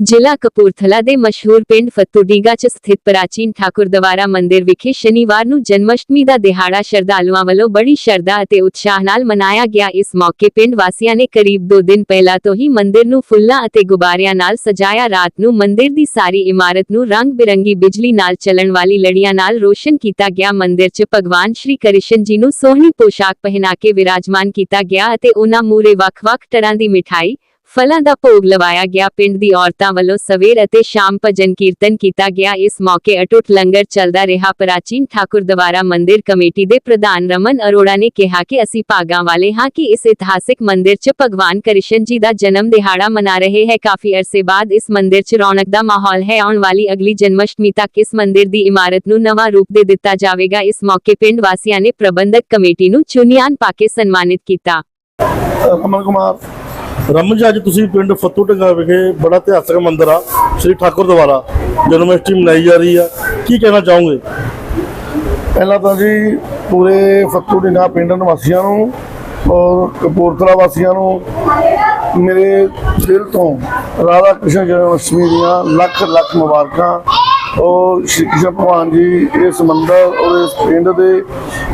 ਜ਼ਿਲ੍ਹਾ ਕਪੂਰਥਲਾ ਦੇ ਮਸ਼ਹੂਰ ਪਿੰਡ ਫੱਤੂਡੀਗਾ 'ਚ ਸਥਿਤ ਪ੍ਰਾਚੀਨ ਠਾਕੁਰ ਦਵਾਰਾ ਮੰਦਿਰ ਵਿਖੇ ਸ਼ਨੀਵਾਰ ਨੂੰ ਜਨਮਸ਼ਟਮੀ ਦਾ ਦਿਹਾੜਾ ਸ਼ਰਧਾਲੂਆਂ ਵੱਲੋਂ ਬੜੀ ਸ਼ਰਧਾ ਅਤੇ ਉਤਸ਼ਾਹ ਨਾਲ ਮਨਾਇਆ ਗਿਆ। ਇਸ ਮੌਕੇ ਪਿੰਡ ਵਾਸੀਆਂ ਨੇ ਕਰੀਬ 2 ਦਿਨ ਪਹਿਲਾਂ ਤੋਂ ਹੀ ਮੰਦਿਰ ਨੂੰ ਫੁੱਲਾਂ ਅਤੇ ਗੁਬਾਰਿਆਂ ਨਾਲ ਸਜਾਇਆ। ਰਾਤ ਨੂੰ ਮੰਦਿਰ ਦੀ ਸਾਰੀ ਇਮਾਰਤ ਨੂੰ ਰੰਗ ਬਿਰੰਗੀ ਬਿਜਲੀ ਨਾਲ ਚੱਲਣ ਵਾਲੀ ਲੜੀਆਂ ਨਾਲ ਰੋਸ਼ਨ ਕੀਤਾ ਗਿਆ। ਮੰਦਿਰ 'ਚ ਭਗਵਾਨ ਸ਼੍ਰੀ ਕ੍ਰਿਸ਼ਨ ਜੀ ਨੂੰ ਸੋਹਣੀ ਪੋਸ਼ਾਕ ਪਹਿਨਾ ਕੇ ਵਿਰਾਜਮਾਨ ਕੀਤਾ ਗਿਆ ਅਤੇ ਉਹਨਾਂ ਮੂਰੇ ਵੱਖ-ਵੱਖ ਤਰ੍ਹਾਂ ਦੀ ਮਿਠਾਈ ਫਲਾਂ ਦਾ ਭੋਗ ਲਵਾਇਆ ਗਿਆ। ਪਿੰਡ ਦੀ ਔਰਤਾਂ ਵੱਲੋਂ ਸਵੇਰ ਅਤੇ ਸ਼ਾਮ ਭਜਨ ਕੀਰਤਨ ਕੀਤਾ ਗਿਆ। ਇਸ ਮੌਕੇ ਅਟੁੱਟ ਲੰਗਰ ਚੱਲਦਾ ਰਿਹਾ। ਪ੍ਰਾਚੀਨ ਠਾਕੁਰ ਦਵਾਰਾ ਮੰਦਿਰ ਕਮੇਟੀ ਦੇ ਪ੍ਰਧਾਨ ਰਮਨ ਅਰੋੜਾ ਨੇ ਕਿਹਾ ਕਿ ਅਸੀਂ ਭਾਗਾਂ ਵਾਲੇ ਹਾਂ ਕਿ ਇਸ ਇਤਿਹਾਸਿਕ ਮੰਦਿਰ 'ਚ ਭਗਵਾਨ ਕ੍ਰਿਸ਼ਨ ਜੀ ਦਾ ਜਨਮ ਦਿਹਾੜਾ ਮਨਾ ਰਹੇ ਹੈ। ਕਾਫੀ ਅਰਸੇ ਬਾਅਦ ਇਸ ਮੰਦਿਰ 'ਚ ਰੌਣਕ ਦਾ ਮਾਹੌਲ ਹੈ। ਆਉਣ ਵਾਲੀ ਅਗਲੀ ਜਨਮਸ਼ਟਮੀ ਤੱਕ ਇਸ ਮੰਦਿਰ ਦੀ ਇਮਾਰਤ ਨੂੰ ਨਵਾਂ ਰੂਪ ਦੇ ਦਿੱਤਾ ਜਾਵੇਗਾ। ਇਸ ਮੌਕੇ ਪਿੰਡ ਵਾਸੀਆਂ ਨੇ ਪ੍ਰਬੰਧਕ ਕਮੇਟੀ ਨੂੰ ਚੁਨਿਆਨ ਪਾ ਕੇ ਸਨਮਾਨਿਤ ਕੀਤਾ। ਕਮਲ ਕੁਮਾਰ ਰਮਨ ਜੀ, ਅੱਜ ਤੁਸੀਂ ਪਿੰਡ ਫੱਤੂ ਢੰਗਾ ਵਿਖੇ ਬੜਾ ਇਤਿਹਾਸਕ ਮੰਦਿਰ ਆ, ਸ੍ਰੀ ਠਾਕੁਰ ਦੁਆਰਾ ਜਨਮ ਮਨਾਈ ਜਾ ਰਹੀ ਆ, ਕੀ ਕਹਿਣਾ ਚਾਹੋਗੇ? ਪਹਿਲਾਂ ਤਾਂ ਜੀ, ਪੂਰੇ ਫੱਤੂ ਢਿੰਗਾ ਪਿੰਡ ਨਿਵਾਸੀਆਂ ਨੂੰ ਔਰ ਕਪੂਰਥਲਾ ਵਾਸੀਆਂ ਨੂੰ ਮੇਰੇ ਦਿਲ ਤੋਂ ਰਾਧਾ ਕ੍ਰਿਸ਼ਨ ਜਨਮ ਦੀਆਂ ਲੱਖ ਲੱਖ ਮੁਬਾਰਕਾਂ ਔਰ ਸ਼੍ਰੀ ਕ੍ਰਿਸ਼ਨ ਭਗਵਾਨ ਜੀ ਇਸ ਮੰਦਰ ਔਰ ਇਸ ਪਿੰਡ ਦੇ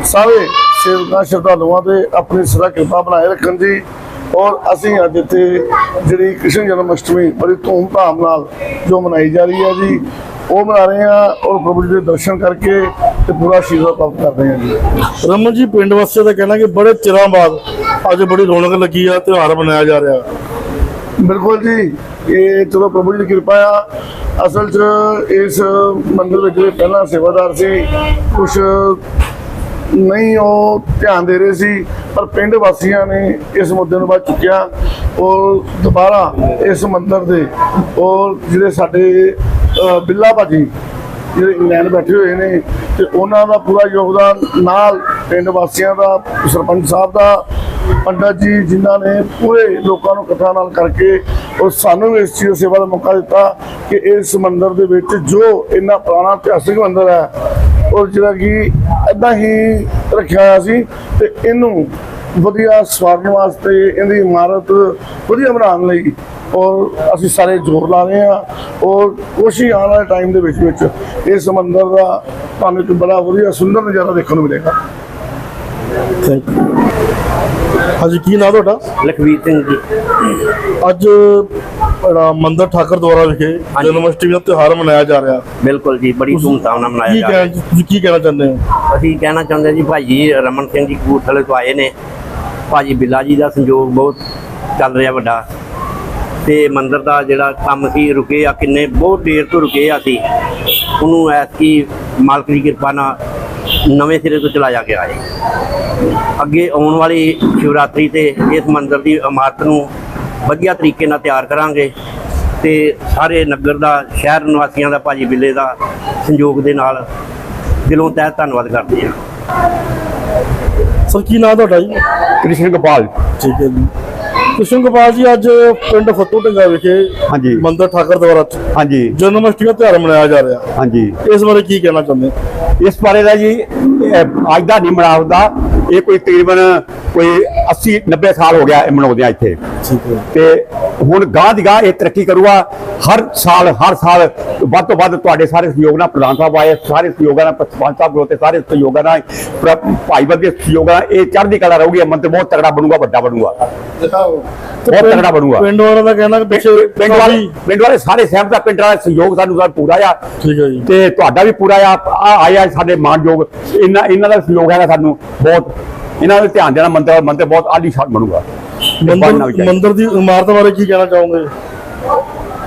ਸਾਰੇ ਸੇਵਕਾਂ, ਸ਼ਰਧਾਲੂਆਂ ਤੇ ਆਪਣੀ ਸਦਾ ਕਿਰਪਾ ਬਣਾਏ ਰੱਖਣ ਜੀ ਔਰ ਅਸੀਂ ਅੱਜ ਇੱਥੇ ਜਿਹੜੀ ਕ੍ਰਿਸ਼ਨ ਜਨਮ ਅਸ਼ਟਮੀ ਬੜੀ ਧੂਮ-ਧਾਮ ਨਾਲ ਜੋ ਮਨਾਈ ਜਾ ਰਹੀ ਹੈ ਜੀ ਉਹ ਮਨਾ ਰਹੇ ਹਾਂ ਔਰ ਪ੍ਰਭੂ ਜੀ ਦੇ ਦਰਸ਼ਨ ਕਰਕੇ ਤੇ ਪੂਰਾ ਆਸ਼ੀਰਵਾਦ ਪ੍ਰਾਪਤ ਕਰਦੇ ਹਾਂ ਜੀ। ਰਮਨ ਜੀ ਪਿੰਡ ਵਾਸੀਆਂ ਦਾ ਕਹਿਣਾ ਕਿ ਬੜੇ ਚਿਰਾਂ ਬਾਅਦ ਅੱਜ ਬੜੀ ਰੌਣਕ ਲੱਗੀ ਆ ਤਿਉਹਾਰ ਮਨਾਇਆ ਜਾ ਰਿਹਾ। ਬਿਲਕੁਲ ਜੀ ਇਹ ਚਲੋ ਪ੍ਰਭੂ ਜੀ ਦੀ ਕਿਰਪਾ ਆ। ਅਸਲ 'ਚ ਇਸ ਮੰਦਿਰ ਵਿੱਚ ਜਿਹੜੇ ਪਹਿਲਾਂ ਸੇਵਾਦਾਰ ਸੀ ਕੁਝ ਨਹੀਂ ਉਹ ਧਿਆਨ ਦੇ ਰਹੇ ਸੀ। ਪਰ ਪਿੰਡ ਵਾਸੀਆਂ ਨੇ ਇਸ ਮੁੱਦੇ ਨੂੰ ਬਾਅਦ ਚੁੱਕਿਆ। ਔਰ ਦੁਬਾਰਾ ਇਸ ਮੰਦਰ ਦੇ ਔਰ ਜਿਹੜੇ ਸਾਡੇ ਬਿੱਲਾ ਭਾਜੀ ਜਿਹੜੇ ਇੰਗਲੈਂਡ ਬੈਠੇ ਹੋਏ ਨੇ ਤੇ ਉਹਨਾਂ ਦਾ ਪੂਰਾ ਯੋਗਦਾਨ ਨਾਲ ਪਿੰਡ ਵਾਸੀਆਂ ਦਾ, ਸਰਪੰਚ ਸਾਹਿਬ ਦਾ, ਪੰਡਤ ਜੀ ਜਿਨ੍ਹਾਂ ਨੇ ਪੂਰੇ ਲੋਕਾਂ ਨੂੰ ਇਕੱਠਾ ਨਾਲ ਕਰਕੇ ਔਰ ਸਾਨੂੰ ਇਸ ਚੀਜ਼ ਸੇਵਾ ਦਾ ਮੌਕਾ ਦਿੱਤਾ ਕਿ ਇਸ ਮੰਦਿਰ ਦੇ ਵਿੱਚ ਜੋ ਇੰਨਾ ਪੁਰਾਣਾ ਇਤਿਹਾਸਿਕ ਮੰਦਿਰ ਹੈ ਔਰ ਜਿਹੜਾ ਕਿ ਇਦਾਂ ਹੀ ਰੱਖਿਆ ਹੋਇਆ ਸੀ ਤੇ ਇਹਨੂੰ ਵਧੀਆ ਸਵਾਰਨ ਵਾਸਤੇ ਇਹਦੀ ਇਮਾਰਤ ਵਧੀਆ ਬਣਾਉਣ ਲਈ ਔਰ ਅਸੀਂ ਸਾਰੇ ਜ਼ੋਰ ਲਾ ਰਹੇ ਹਾਂ ਔਰ ਕੋਸ਼ਿਸ਼ ਆਉਣ ਵਾਲੇ ਟਾਈਮ ਦੇ ਵਿੱਚ ਵਿੱਚ ਇਸ ਮੰਦਿਰ ਦਾ ਤੁਹਾਨੂੰ ਇੱਕ ਬੜਾ ਵਧੀਆ ਸੁੰਦਰ ਨਜ਼ਾਰਾ ਦੇਖਣ ਨੂੰ ਮਿਲੇਗਾ। ਥੈਂਕ ਯੂ ਹਾਂਜੀ ਕੀ ਨਾਮ ਤੁਹਾਡਾ? ਲਖਵੀਰ ਸਿੰਘ ਜੀ। ਅੱਜ ਜਿਹੜਾ ਮੰਦਿਰ ਠਾਕਰ ਦਵਾਰਾ ਵਿਖੇ ਹਾਂਜੀ। ਜਨਮ ਅਸ਼ਟਮੀ ਦਾ ਤਿਉਹਾਰ ਮਨਾਇਆ ਜਾ ਰਿਹਾ। ਬਿਲਕੁਲ ਜੀ ਬੜੀ ਧੂਮਧਾਮ ਨਾਲ ਮਨਾਇਆ ਕੀ ਜਾ ਰਿਹਾ। ਕਹਿਣਾ ਤੁਸੀਂ ਕੀ ਕਹਿਣਾ ਚਾਹੁੰਦੇ ਹੋ? ਅਸੀਂ ਕਹਿਣਾ ਚਾਹੁੰਦੇ ਜੀ ਭਾਜੀ ਰਮਨ ਸਿੰਘ ਜੀ ਕਪੂਰਥਲੇ ਤੋਂ ਆਏ ਨੇ। ਭਾਜੀ ਬਿੱਲਾ ਜੀ ਦਾ ਸੰਯੋਗ ਬਹੁਤ ਚੱਲ ਰਿਹਾ ਵੱਡਾ। ਤੇ ਮੰਦਿਰ ਦਾ ਜਿਹੜਾ ਕੰਮ ਸੀ ਰੁਕੇ ਆ ਕਿੰਨੇ ਬਹੁਤ ਦੇਰ ਤੋਂ ਰੁਕੇ ਆ ਸੀ ਉਹਨੂੰ ਐਤਕੀ ਮਾਲਕ ਦੀ ਕਿਰਪਾ ਨਾਲ ਨਵੇਂ ਸਿਰੇ ਤੋਂ ਚਲਾਇਆ ਗਿਆ ਹੈ। ਅੱਗੇ ਆਉਣ ਵਾਲੀ ਸ਼ਿਵਰਾਤਰੀ ਤੇ ਇਸ ਮੰਦਿਰ ਦੀ ਇਮਾਰਤ ਨੂੰ ਵਧੀਆ ਤਰੀਕੇ ਨਾਲ ਤਿਆਰ ਕਰਾਂਗੇ ਤੇ ਸਾਰੇ ਨਗਰ ਦਾ ਸ਼ਹਿਰ ਨਿਵਾਸੀਆਂ ਦਾ ਭਾਜੀ ਬਿੱਲੇ ਦਾ ਸੰਯੋਗ ਦੇ ਨਾਲ ਦਿਲੋਂ ਤਹਿ ਧੰਨਵਾਦ ਕਰਦੇ ਹਾਂ। ਸਰ ਕੀ ਨਾਮ ਤੁਹਾਡਾ ਜੀ? ਕ੍ਰਿਸ਼ਨ ਗੋਪਾਲ। ਠੀਕ ਹੈ ਜੀ। ਕ੍ਰਿਸ਼ਨ ਗੋਪਾਲ ਜੀ ਅੱਜ ਪਿੰਡ ਫੱਤੂ ਢੰਗਾ ਵਿਖੇ ਹਾਂਜੀ। ਮੰਦਿਰ ਠਾਕਰ ਦਵਾਰਾ ਹਾਂਜੀ। ਜਨਮ ਅਸ਼ਟਮੀ ਦਾ ਤਿਉਹਾਰ ਮਨਾਇਆ ਜਾ ਰਿਹਾ। ਹਾਂਜੀ। ਇਸ ਬਾਰੇ ਕੀ ਕਹਿਣਾ ਚਾਹੁੰਦੇ? ਇਸ ਬਾਰੇ ਦਾ ਜੀ ਅੱਜ ਦਾ ਨਹੀਂ ਮਨਾਉਂਦਾ ਇਹ ਕੋਈ ਤਕਰੀਬਨ ਕੋਈ 80 90 ਸਾਲ ਹੋ ਗਿਆ ਇਹ ਮਨਾਉਂਦੇ ਆ ਇੱਥੇ ਤੇ ਹੁਣ ਗਾਂ ਦੀ ਗਾਂ ਇਹ ਤਰੱਕੀ ਕਰੂਗਾ। ਹਰ ਸਾਲ ਹਰ ਸਾਲ ਵੱਧ ਤੋਂ ਵੱਧ ਤੁਹਾਡੇ ਸਾਰੇ ਸਹਿਯੋਗ ਨਾਲ ਪ੍ਰਧਾਨ ਸਾਹਿਬ ਆਏ ਸਾਰੇ ਸਹਿਯੋਗਾਂ ਨਾਲ ਪੰਚ ਸਾਹਿਬ ਗਰੋਤੇ ਸਾਰੇ ਸਹਿਯੋਗਾਂ ਨਾਲ ਪ੍ਰ- ਭਾਈ ਬੰਦੇ ਸਹਿਯੋਗਾਂ ਨਾਲ ਇਹ ਚੜ੍ਹਦੀ ਕਲਾ ਰਹੂਗੀ ਮੰਤਰ ਬਹੁਤ ਤਗੜਾ ਬਣੂਗਾ ਵੱਡਾ ਬਣੂਗਾ। ਬਹੁਤ ਤਗੜਾ ਬਣੂਗਾ। ਪਿੰਡ ਵਾਲਿਆਂ ਦਾ ਕਹਿਣਾ ਕਿ ਪਿੱਛੇ ਪਿੰਡ ਵਾਲੇ ਪਿੰਡ ਵਾਲੇ ਸਾਰੇ ਸਹਿਮਤ ਆ ਪਿੰਡ ਵਾਲੇ ਸਹਿਯੋਗ ਸਾਨੂੰ ਦਾ ਪੂਰਾ ਆ। ਠੀਕ ਹੈ ਜੀ। ਤੇ ਤੁਹਾਡਾ ਵੀ ਪੂਰਾ ਆ ਆ- ਆਇਆ ਸਾਡੇ ਮਾਨਯੋਗ। ਇਹਨਾਂ ਇਹਨਾਂ ਦਾ ਸਹਿਯੋਗ ਹੈਗਾ ਸਾਨੂੰ ਬਹੁਤ ਇਹਨਾਂ ਦਾ ਧਿਆਨ ਦੇਣਾ ਮੰਦਰ ਮੰਦਰ ਬਹੁਤ ਆਲੀਸ਼ਾਨ ਬਣੂਗਾ। ਇਹ ਬਣਨਾ ਵੀ ਮੰਦਿਰ ਦੀ ਇਮਾਰਤ ਬਾਰੇ ਕੀ ਕਹਿਣਾ ਚਾਹੋਗੇ?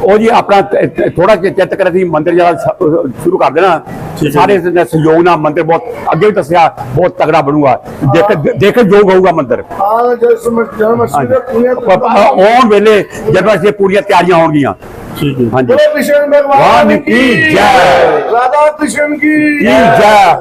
ਉਹ ਜੀ ਆਪਣਾ ਥੋੜਾ ਜਿਹਾ ਚਿੱਤ ਕਰ ਅਸੀਂ ਮੰਦਰ ਜਿਹੜਾ ਸ਼- ਸ਼ੁਰੂ ਕਰ ਦੇਣਾ। ਸਾਰੇ ਦੇ ਸਹਿਯੋਗ ਨਾਲ ਮੰਦਰ ਬਹੁਤ ਅੱਗੇ ਵੀ ਦੱਸਿਆ ਬਹੁਤ ਤਗੜਾ ਬਣੂਗਾ। ਦੇਖ ਦੇਖ ਯੋਗ ਹੋਊਗਾ ਮੰਦਰ ਆਉਣ ਵੇਲੇ ਜਦੋਂ ਅਸੀਂ ਪੂਰੀਆਂ ਤਿਆਰੀਆਂ ਹੋਣਗੀਆਂ। ਠੀਕ ਹੈ। ਹਾਂਜੀ। ਬੋਲੇ ਕ੍ਰਿਸ਼ਨ ਭਗਵਾਨ ਕੀ ਜੈ। ਰਾਧਾ ਕ੍ਰਿਸ਼ਨ ਕੀ ਜੈ।